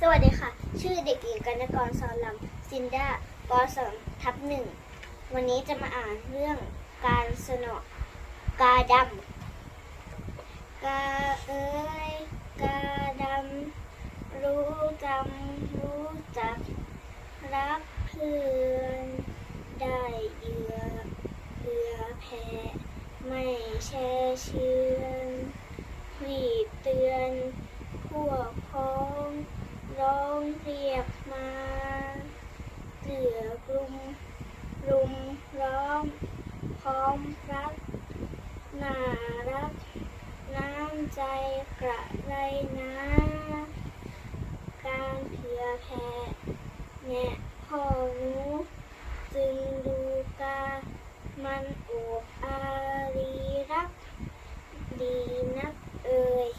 สวัสดีค่ะ ชื่อเด็กหญิงกนกรสอนลำซินดาปสองทับหนึ่ง วันนี้จะมาอ่านเรื่องการสนอกาดำกาเอ้ยกาดำรู้จำรู้จัก รักเพื่อนได้เยือเอือแผ่ไม่แช่เชือนรีบเตือนพวกพ้อ ร้องเรียกมาเสือกลุมลุมร้องพร้อมรักหน่ารัก น้ำใจกระไรนะการเพียแผ่แง่พ่อรู้ จึงดูกา มันโอบอารีรัก ดีนักเอ่ย